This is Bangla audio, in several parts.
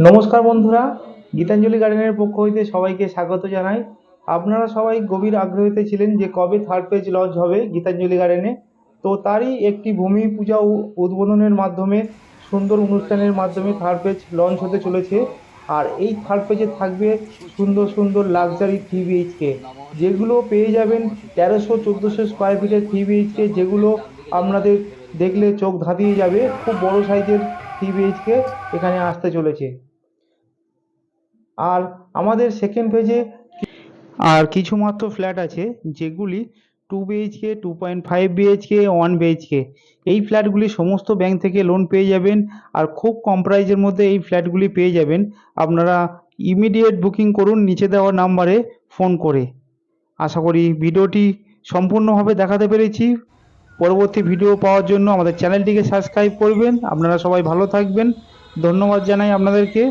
নমস্কার বন্ধুরা, গীতাঞ্জলি গার্ডেনের পক্ষ হইতে সবাইকে স্বাগত জানাই। আপনারা সবাই গভীর আগ্রহীতে ছিলেন যে কবে থার্ড পেজ লঞ্চ হবে গীতাঞ্জলি গার্ডেনে। তো তারই একটি ভূমি পূজা উদ্বোধনের মাধ্যমে, সুন্দর অনুষ্ঠানের মাধ্যমে থার্ড পেজ লঞ্চ হতে চলেছে। আর এই থার্ড পেজে থাকবে সুন্দর সুন্দর লাক্সারি থ্রি বিএইচকে যেগুলো পেয়ে যাবেন তেরোশো চোদ্দোশো স্কোয়ার ফিটের থ্রি বিএইচকে যেগুলো আপনাদের দেখলে চোখ ধাঁধিয়ে যাবে। খুব বড় সাইজের থ্রি বিএইচকে এখানে আসতে চলেছে। আর আমাদের সেকেন্ড পেজে আর কিছু মাত্র ফ্ল্যাট আছে, যেগুলি two BHK two point five BHK one BHK এই ফ্ল্যাটগুলি সমস্ত ব্যাংক থেকে লোন পেয়ে যাবেন আর খুব কম প্রাইজের মধ্যে এই ফ্ল্যাটগুলি পেয়ে যাবেন। আপনারা ইমিডিয়েট বুকিং করুন, নিচে দেওয়া নাম্বারে ফোন করে। আশা করি ভিডিওটি সম্পূর্ণভাবে দেখাতে পেরেছি। পরবর্তী ভিডিও পাওয়ার জন্য আমাদের চ্যানেলটিকে সাবস্ক্রাইব করবেন। আপনারা সবাই ভালো থাকবেন। ধন্যবাদ জানাই আপনাদেরকে।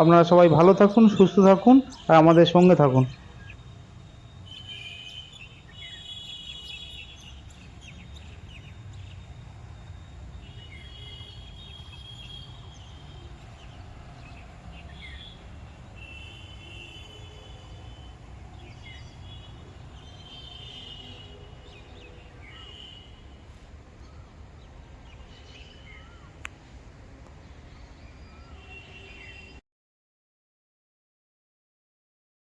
আপনারা সবাই ভালো থাকুন, সুস্থ থাকুন, আর আমাদের সঙ্গে থাকুন।